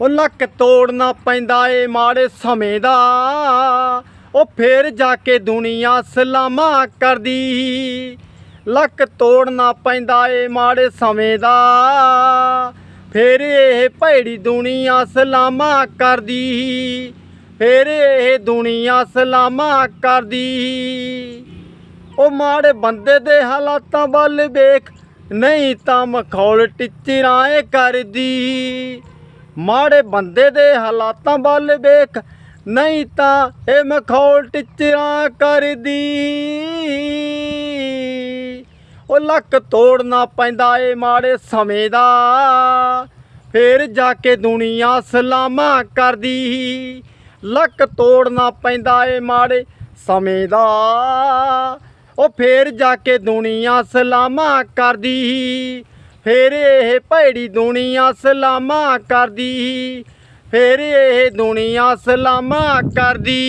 ਉਹ ਲੱਕ ਤੋੜਨਾ ਪੈਂਦਾ ਏ ਮਾੜੇ ਸਮੇਂ ਦਾ। ਉਹ ਫੇਰ ਜਾ ਕੇ ਦੁਨੀਆ ਸਲਾਮਾ ਕਰਦੀ। ਲੱਕ ਤੋੜਨਾ ਪੈਂਦਾ ਏ ਮਾੜੇ ਸਮੇਂ ਦਾ। ਫੇਰ ਇਹ ਭੈੜੀ ਦੁਨੀਆ ਸਲਾਮਾ ਕਰਦੀ। ਫੇਰ ਇਹ ਦੁਨੀਆ ਸਲਾਮਾ ਕਰਦੀ। ਉਹ ਮਾੜੇ ਬੰਦੇ ਦੇ ਹਾਲਾਤਾਂ ਵੱਲ ਵੇਖ, ਨਹੀਂ ਤਾਂ ਮਖੌਲ ਟਿਚਰਾਂ ਏ ਕਰਦੀ। ਮਾੜੇ ਬੰਦੇ ਦੇ ਹਾਲਾਤਾਂ ਵੱਲ ਵੇਖ। ਨਹੀਂ ਤਾਂ ਇਹ ਮਖੌਲ ਟਿਚਰਾਂ ਕਰਦੀ। ਉਹ ਲੱਕ ਤੋੜਨਾ ਪੈਂਦਾ ਏ ਮਾੜੇ ਸਮੇਂ ਦਾ। ਫੇਰ ਜਾ ਕੇ ਦੁਨੀਆ ਸਲਾਮਾ ਕਰਦੀ। ਲੱਕ ਤੋੜਨਾ ਪੈਂਦਾ ਏ ਮਾੜੇ ਸਮੇਂ ਦਾ। ਉਹ ਫੇਰ ਜਾ ਕੇ ਦੁਨੀਆ ਸਲਾਮਾ ਕਰਦੀ। ਫੇਰ ਇਹ ਭੈੜੀ ਦੁਨੀਆ ਸਲਾਮਾ ਕਰਦੀ। ਫੇਰ ਇਹ ਦੁਨੀਆ ਸਲਾਮਾ ਕਰਦੀ।